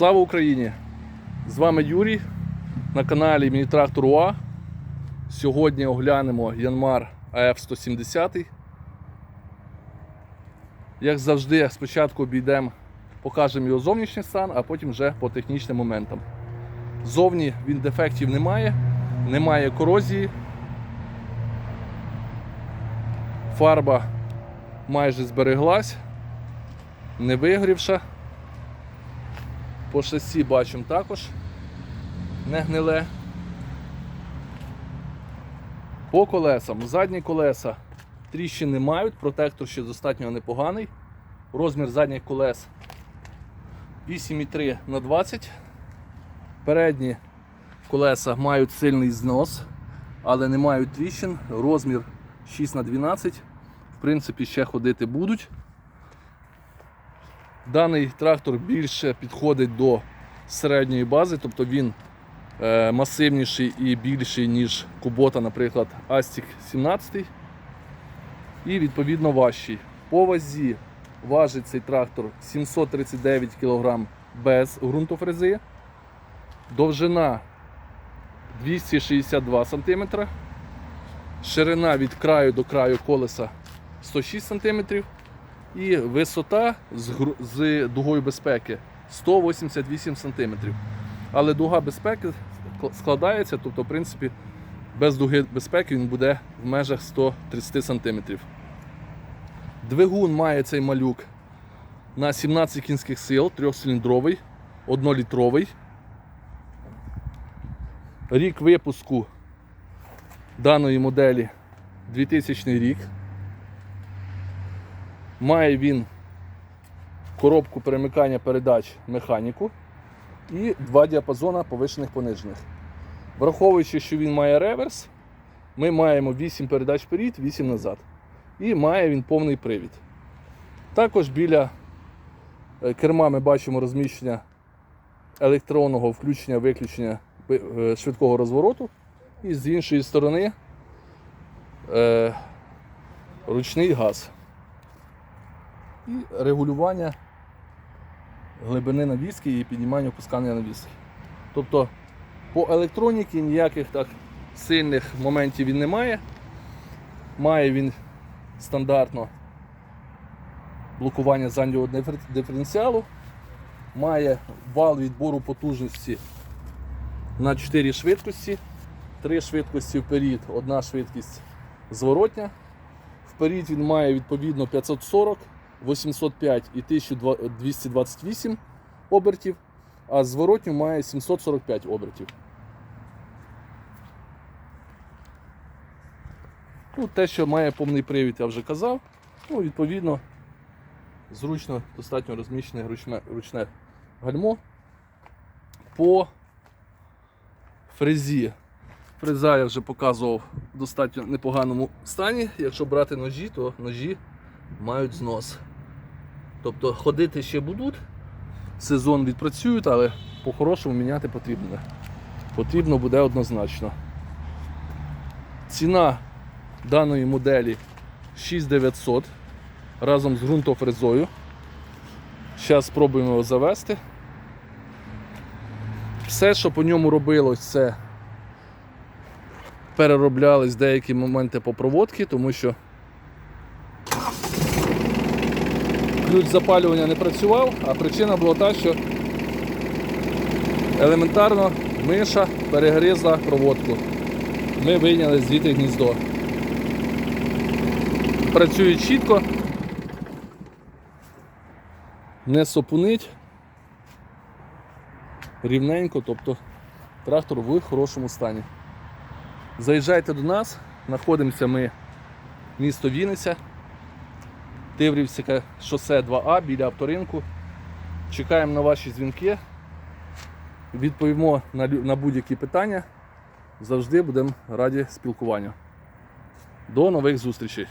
Слава Україні! З вами Юрій на каналі Мінітрактор УА. Сьогодні оглянемо Янмар АФ 170. Як завжди, спочатку обійдемо, покажемо його зовнішній стан, а потім вже по технічним моментам. Зовні він дефектів не має, немає корозії. Фарба майже збереглась, не вигорівша. По шасі бачимо також не гниле. По колесам. Задні колеса тріщин не мають, протектор ще достатньо непоганий. Розмір задніх колес 8,3 на 20. Передні колеса мають сильний знос, але не мають тріщин. Розмір 6 на 12. В принципі, ще ходити будуть. Даний трактор більше підходить до середньої бази, тобто він е, масивніший і більший, ніж Кубота, наприклад, Астік 17. І відповідно важчий. По вазі важить цей трактор 739 кг без ґрунтофрези. Довжина 262 см. Ширина від краю до краю колеса 106 см. І висота з, дугою безпеки 188 см. Але дуга безпеки складається, тобто, в принципі, без дуги безпеки він буде в межах 130 см. Двигун має цей малюк на 17 кінських сил, трьохциліндровий, однолітровий. Рік випуску даної моделі 2000 рік. Має він коробку перемикання передач механіку і два діапазона повишених понижених. Враховуючи, що він має реверс, ми маємо 8 передач вперед, 8 назад. І має він повний привід. Також біля е, керма ми бачимо розміщення електронного включення-виключення е, швидкого розвороту. І з іншої сторони е, ручний газ і регулювання глибини навіски і піднімання опускання навіски. Тобто по електроніці ніяких так сильних моментів він не має. Має він стандартно блокування заднього дифер- диференціалу, має вал відбору потужності на 4 швидкості, 3 швидкості вперед, одна швидкість зворотня. Вперед він має відповідно 540, 805 і 1228 обертів, а зворотню має 745 обертів. Ну, те, що має повний привід, я вже казав. Ну, відповідно, зручно достатньо розміщене ручне, ручне гальмо. По фрезі. Фреза я вже показував в достатньо непоганому стані. Якщо брати ножі, то ножі мають знос. Тобто ходити ще будуть, сезон відпрацюють, але по-хорошому міняти потрібно. Потрібно буде однозначно. Ціна даної моделі 6900 разом з ґрунтофрезою. Зараз спробуємо його завести. Все, що по ньому робилось, це перероблялись деякі моменти по проводці, тому що ключ запалювання не працював, а причина була та, що елементарно миша перегризла проводку. Ми вийняли звідти гніздо. Працює чітко, не сопунить, рівненько, тобто трактор в хорошому стані. Заїжджайте до нас, знаходимося ми місто Вінниця, Тиврівське шосе 2А біля авторинку. Чекаємо на ваші дзвінки, відповімо на, будь-які питання. Завжди будемо раді спілкуванню. До нових зустрічей!